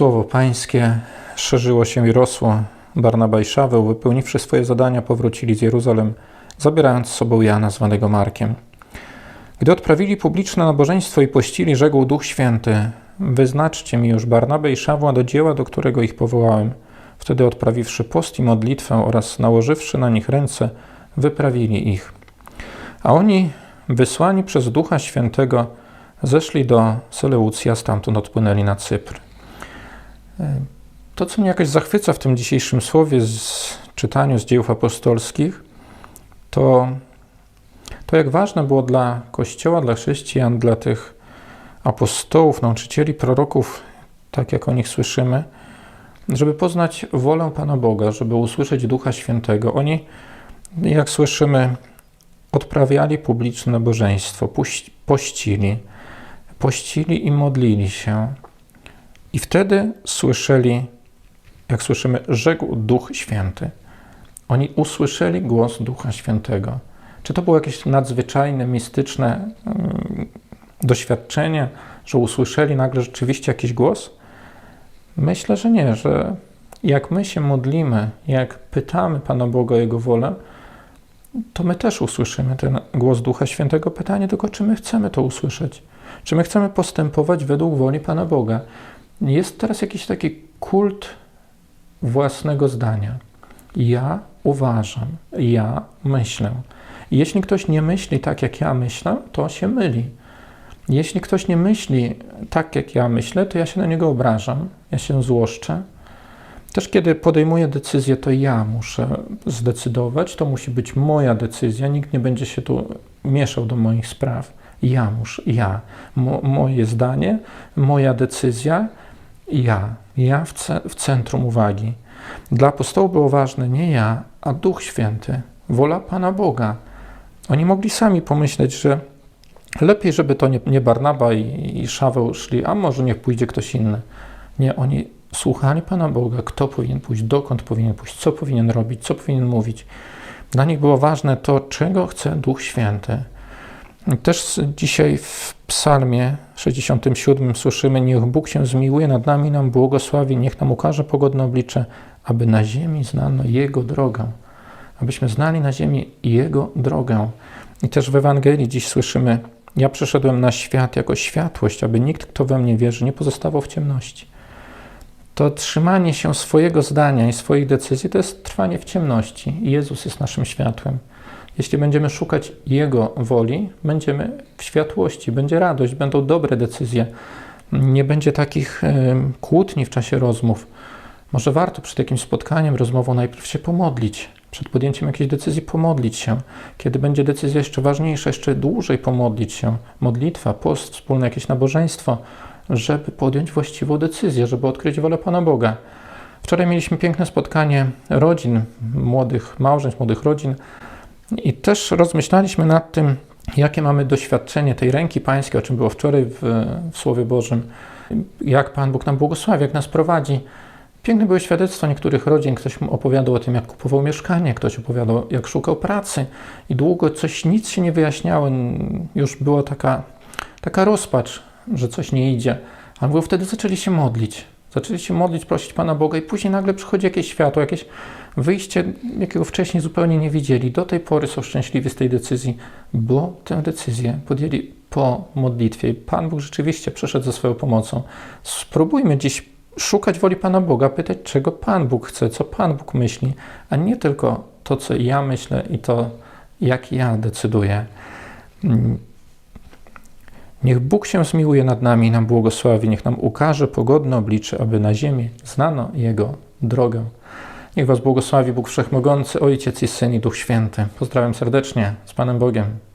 Słowo Pańskie szerzyło się i rosło. Barnaba i Szaweł, wypełniwszy swoje zadania, powrócili z Jeruzalem, zabierając z sobą Jana, zwanego Markiem. Gdy odprawili publiczne nabożeństwo i pościli, rzekł Duch Święty: Wyznaczcie mi już Barnabę i Szawła do dzieła, do którego ich powołałem. Wtedy odprawiwszy post i modlitwę oraz nałożywszy na nich ręce, wyprawili ich. A oni, wysłani przez Ducha Świętego, zeszli do Seleucja, stamtąd odpłynęli na Cypr. To, co mnie jakoś zachwyca w tym dzisiejszym słowie, z czytaniu z dziejów apostolskich, to, to jak ważne było dla Kościoła, dla chrześcijan, dla tych apostołów, nauczycieli, proroków, tak jak o nich słyszymy, żeby poznać wolę Pana Boga, żeby usłyszeć Ducha Świętego. Oni, jak słyszymy, odprawiali publiczne nabożeństwo, pościli, pościli i modlili się. I wtedy słyszeli, jak słyszymy, rzekł Duch Święty. Oni usłyszeli głos Ducha Świętego. Czy to było jakieś nadzwyczajne, mistyczne mm, doświadczenie, że usłyszeli nagle rzeczywiście jakiś głos? Myślę, że nie, że jak my się modlimy, jak pytamy Pana Boga o Jego wolę, to my też usłyszymy ten głos Ducha Świętego. Pytanie tylko, czy my chcemy to usłyszeć? Czy my chcemy postępować według woli Pana Boga? Jest teraz jakiś taki kult własnego zdania. Ja uważam, ja myślę. Jeśli ktoś nie myśli tak, jak ja myślę, to się myli. Jeśli ktoś nie myśli tak, jak ja myślę, to ja się na niego obrażam, ja się złoszczę. Też kiedy podejmuję decyzję, to ja muszę zdecydować, to musi być moja decyzja, nikt nie będzie się tu mieszał do moich spraw. Ja muszę, ja, Mo, moje zdanie, moja decyzja, ja, ja w, ce, w centrum uwagi. Dla apostołów było ważne nie ja, a Duch Święty, wola Pana Boga. Oni mogli sami pomyśleć, że lepiej, żeby to nie, nie Barnaba i, i Szaweł szli, a może niech pójdzie ktoś inny. Nie, oni słuchali Pana Boga, kto powinien pójść, dokąd powinien pójść, co powinien robić, co powinien mówić. Dla nich było ważne to, czego chce Duch Święty. Też dzisiaj w Psalmie 67 słyszymy: Niech Bóg się zmiłuje nad nami, nam błogosławi, niech nam ukaże pogodne oblicze, aby na ziemi znano Jego drogę. Abyśmy znali na ziemi Jego drogę. I też w Ewangelii dziś słyszymy: Ja przyszedłem na świat jako światłość, aby nikt, kto we mnie wierzy, nie pozostawał w ciemności. To trzymanie się swojego zdania i swoich decyzji to jest trwanie w ciemności. Jezus jest naszym światłem. Jeśli będziemy szukać Jego woli, będziemy w światłości, będzie radość, będą dobre decyzje, nie będzie takich kłótni w czasie rozmów. Może warto przed jakimś spotkaniem, rozmową najpierw się pomodlić, przed podjęciem jakiejś decyzji pomodlić się. Kiedy będzie decyzja jeszcze ważniejsza, jeszcze dłużej pomodlić się. Modlitwa, post, wspólne jakieś nabożeństwo, żeby podjąć właściwą decyzję, żeby odkryć wolę Pana Boga. Wczoraj mieliśmy piękne spotkanie rodzin, młodych małżeństw, młodych rodzin. I też rozmyślaliśmy nad tym, jakie mamy doświadczenie tej ręki pańskiej, o czym było wczoraj w, w Słowie Bożym, jak Pan Bóg nam błogosławi, jak nas prowadzi. Piękne były świadectwa niektórych rodzin. Ktoś opowiadał o tym, jak kupował mieszkanie, ktoś opowiadał, jak szukał pracy i długo coś, nic się nie wyjaśniało. Już była taka, taka rozpacz, że coś nie idzie. A mówił, wtedy zaczęli się modlić. Zaczęli się modlić, prosić Pana Boga i później nagle przychodzi jakieś światło, jakieś wyjście, jakiego wcześniej zupełnie nie widzieli. Do tej pory są szczęśliwi z tej decyzji, bo tę decyzję podjęli po modlitwie. Pan Bóg rzeczywiście przyszedł ze swoją pomocą. Spróbujmy dziś szukać woli Pana Boga, pytać, czego Pan Bóg chce, co Pan Bóg myśli, a nie tylko to, co ja myślę i to, jak ja decyduję. Niech Bóg się zmiłuje nad nami i nam błogosławi, niech nam ukaże pogodne oblicze, aby na ziemi znano Jego drogę. Niech Was błogosławi Bóg Wszechmogący, Ojciec i Syn i Duch Święty. Pozdrawiam serdecznie z Panem Bogiem.